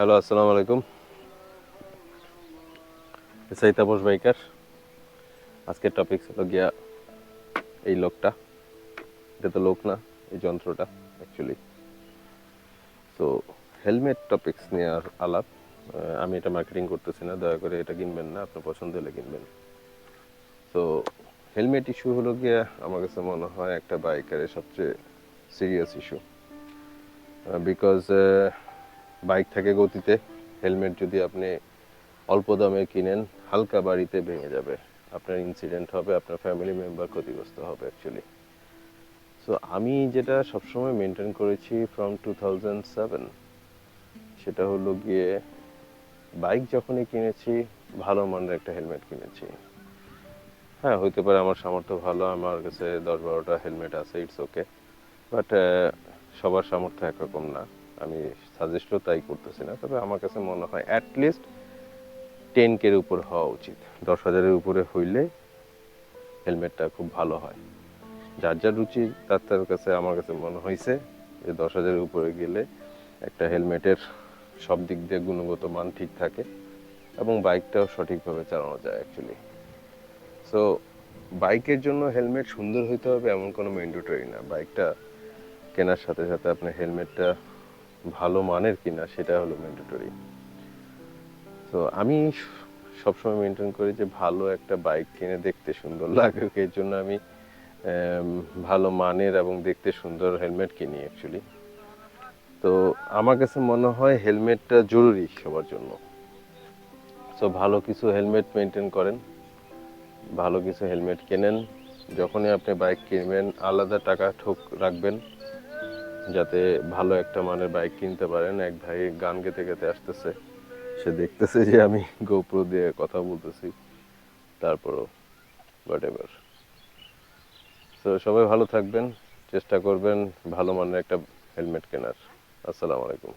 Hello আসসালামু আলাইকুম SI Tapas biker আজকের টপিক হলো গিয়া এই লোকটা এটা তো লোক না এই যন্ত্রটা অ্যাকচুয়ালি তো হেলমেট টপিক্স নিয়ে আলাপ আমি এটা মার্কেটিং করতেছি না দয়া করে এটা কিনবেন না আপনার পছন্দ হলে কিনবেন তো হেলমেট ইস্যু হলো গিয়া আমার কাছে মনে হয় একটা বাইকারের সবচেয়ে সিরিয়াস ইস্যু বিকজ বাইক থাকে গতিতে, হেলমেট যদি আপনি অল্প দামে কিনেন, হালকা বাড়িতে ভেঙে যাবে। আপনার ইনসিডেন্ট হবে, আপনার ফ্যামিলি মেম্বার ক্ষতিগ্রস্ত হবে অ্যাকচুয়ালি সো আমি যেটা সবসময় মেনটেন করেছি ফ্রম টু থাউজেন্ড সেভেন সেটা হলো গিয়ে বাইক যখনই কিনেছি, ভালো মানের একটা হেলমেট কিনেছি। হ্যাঁ হইতে পারে আমার সামর্থ্য ভালো, আমার কাছে দশ বারোটা হেলমেট আছে ইটস ওকে বাট সবার সামর্থ্য একরকম না। আমি সাজেস্টও তাই করতেছি না, তবে আমার কাছে মনে হয় অ্যাটলিস্ট টেন কের উপর হওয়া উচিত। দশ হাজারের উপরে হইলে হেলমেটটা খুব ভালো হয়। যার যার রুচি, তার তার কাছে আমার কাছে মনে হয়েছে যে দশ হাজারের উপরে গেলে একটা হেলমেটের সব দিক দিয়ে গুণগত মান ঠিক থাকে এবং বাইকটাও সঠিকভাবে চালানো যায় অ্যাকচুয়ালি সো বাইকের জন্য হেলমেট সুন্দর হইতে হবে এমন কোনো ম্যান্ডেটরি না। বাইকটা কেনার সাথে সাথে আপনার হেলমেটটা ভালো মানের কিনা সেটা হলো ম্যান্ডেটরি তো আমি সবসময় মেনটেন করি যে ভালো একটা বাইক কিনে দেখতে সুন্দর লাগুক এর জন্য আমি ভালো মানের এবং দেখতে সুন্দর হেলমেট কিনি অ্যাকচুয়ালি তো আমার কাছে মনে হয় হেলমেটটা জরুরি সবার জন্য। সো ভালো কিছু হেলমেট মেনটেন করেন, ভালো কিছু হেলমেট কেনেন, যখনই আপনি বাইক কিনবেন, আলাদা টাকা ঠোক রাখবেন। যাতে ভালো একটা মানের বাইক কিনতে পারেন। এক ভাই গান গেতে গেতে আসতেছে। সে দেখতেছে যে আমি গোপ্রো দিয়ে কথা বলতেছি। তারপরও হোয়াট এভার তো সবাই ভালো থাকবেন, চেষ্টা করবেন ভালো মানের একটা হেলমেট কেনার। আসসালামু আলাইকুম।